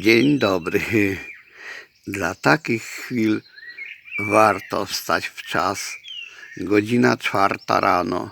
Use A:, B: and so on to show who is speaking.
A: Dzień dobry. Dla takich chwil warto wstać w czas. Godzina czwarta rano.